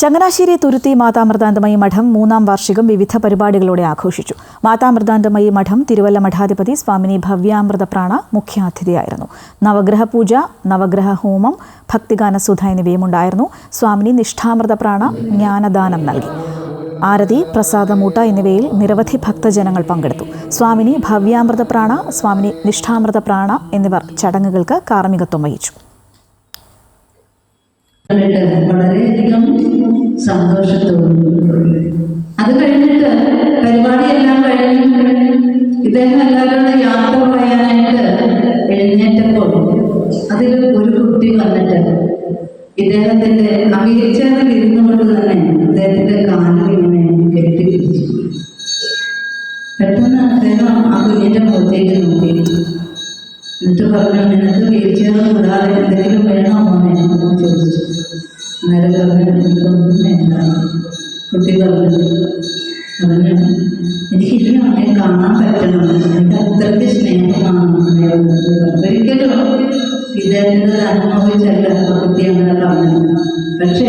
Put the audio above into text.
ചങ്ങനാശ്ശേരി തുരുത്തി മാതാമൃതാന്തമയി മഠം മൂന്നാം വാർഷികം വിവിധ പരിപാടികളോടെ ആഘോഷിച്ചു. മാതാമൃതാന്തമയി മഠം തിരുവല്ല മഠാധിപതി സ്വാമിനി ഭവ്യാമൃത പ്രാണ മുഖ്യാതിഥിയായിരുന്നു. നവഗ്രഹ പൂജ നവഗ്രഹ ഹോമം ഭക്തിഗാന സുധ എന്നിവയും ഉണ്ടായിരുന്നു സ്വാമിനി നിഷ്ഠാമൃത പ്രാണ ജ്ഞാനദാനം നൽകി. ആരതി പ്രസാദമൂട്ട എന്നിവയിൽ നിരവധി ഭക്തജനങ്ങൾ പങ്കെടുത്തു. സ്വാമിനി ഭവ്യാമൃത പ്രാണ സ്വാമിനി നിഷ്ഠാമൃത പ്രാണ എന്നിവർ ചടങ്ങുകൾക്ക് കാർമ്മികത്വം വഹിച്ചു. വളരെയധികം സന്തോഷത്തോന്നി അത് കഴിഞ്ഞിട്ട് പരിപാടിയെല്ലാം കഴിഞ്ഞിട്ട് ഇദ്ദേഹം എല്ലാവരോടും യാത്ര പറയാനായിട്ട് എഴുന്നേറ്റപ്പോൾ അതിൽ ഒരു കുട്ടി വന്നിട്ട് ഇദ്ദേഹത്തിന്റെ അമീരിച്ചാൽ ഇരുന്നു ഇരുന്നുകൊണ്ട് തന്നെ അദ്ദേഹത്തിന്റെ കാലിൽ ഇങ്ങനെ കെട്ടിപ്പിടിച്ചു പെട്ടെന്ന് അദ്ദേഹം ആ കുഞ്ഞിന്റെ മുഖത്തേക്ക് നോക്കി. എന്നിട്ട് പറഞ്ഞു നിനക്ക് വീൽചെയർ കൂടാതെ എന്തെങ്കിലും വേണോ മോനെ? ചോദിച്ചു. അന്നേരം പറഞ്ഞു എനിക്കൊന്നും വേണ്ട കുട്ടി പറഞ്ഞു പറഞ്ഞു എനിക്കില്ല അവനെ കാണാൻ പറ്റണം എന്റെ അത്രയ്ക്ക് സ്നേഹമാണ് പറഞ്ഞു. ഒരിക്കലും ഇദ്ദേഹത്തിന് അനുഭവിച്ചല്ല കുട്ടി അങ്ങനെ പറഞ്ഞത് പക്ഷേ